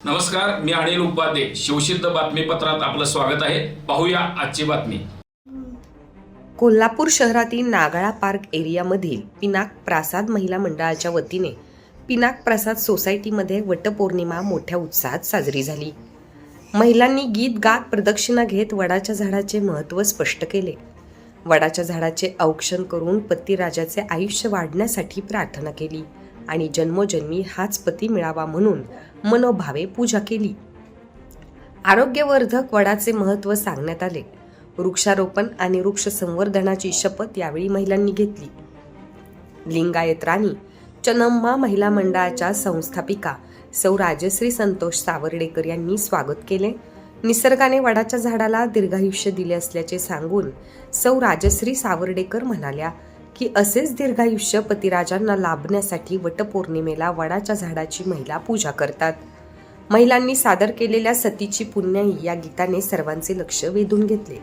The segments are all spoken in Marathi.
नमस्कार मी अनिल उपाध्ये. शिवसिद्ध बातमीपत्रात आपलं स्वागत आहे. पाहूया आजची बातमी. कोल्हापूर शहरातील नागाळा पार्क एरियामधील पिनाक प्रासाद महिला मंडळाच्या वतीने पिनाक प्रसाद सोसायटीमध्ये वटपौर्णिमा मोठ्या उत्साहात साजरी झाली. महिलांनी गीत गात प्रदक्षिणा घेत वडाच्या झाडाचे महत्त्व स्पष्ट केले. वडाच्या झाडाचे औक्षण करून पतिराजाचे आयुष्य वाढण्यासाठी प्रार्थना केली आणि जन्मोजन्मी हाच पती मिळावा म्हणून मनोभावे पूजा केली. आरोग्यवर्धक वडाचे महत्त्व सांगण्यात आले. वृक्षारोपण आणि वृक्ष संवर्धनाची शपथ यावेळी महिलांनी घेतली. लिंगायत राणी चनम्मा महिला मंडळाच्या संस्थापिका सौ राजश्री संतोष सावर्डेकर यांनी स्वागत केले. निसर्गाने वडाच्या झाडाला दीर्घायुष्य दिले असल्याचे सांगून सौ राजश्री सावर्डेकर म्हणाल्या की असेच दीर्घायुष्य पतिराजांना लाभण्यासाठी वटपौर्णिमेला वडाच्या झाडाची महिला पूजा करतात. महिलांनी सादर केलेल्या सतीची पुण्याई या गीताने सर्वांचे लक्ष वेधून घेतले.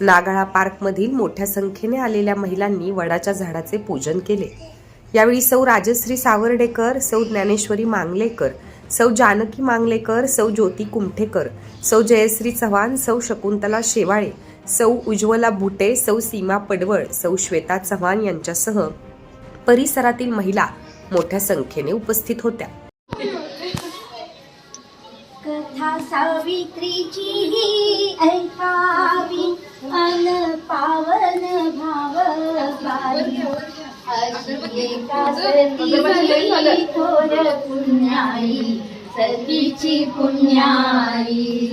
नागाळा पार्कमधील मोठ्या संख्येने आलेल्या महिलांनी वडाच्या झाडाचे पूजन केले. यावेळी सौ राजश्री सावर्डेकर सौ ज्ञानेश्वरी मांगलेकर सौ जानकी मांगलेकर सौ ज्योती कुमठेकर सौ जयश्री चव्हाण सौ शकुंतला शेवाळे सौ उज्ज्वला बुटे सौ सीमा पडवळ सौ श्वेता चव्हाण यांच्यासह परिसरातील महिला मोठ्या संख्येने उपस्थित होत्या. कथा सावित्रीची ही ऐकावी अन पावन भाव थोर पुण्याई सतीची पुण्याई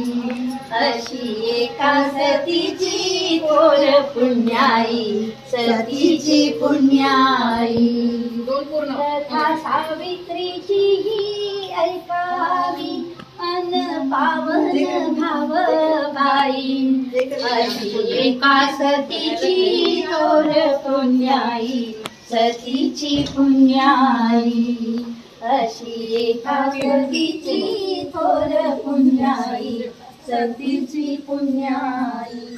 अशी एका सतीची थोर पुण्याई सतीची पुण्याई कथा सावित्रीची ही ऐकावी अन पावन भाव बाई अशी एका सतीची थोर पुण्याई. सतीची पुण्याई अशी एका सतीची थोर पुण्याई सतीची पुण्याई.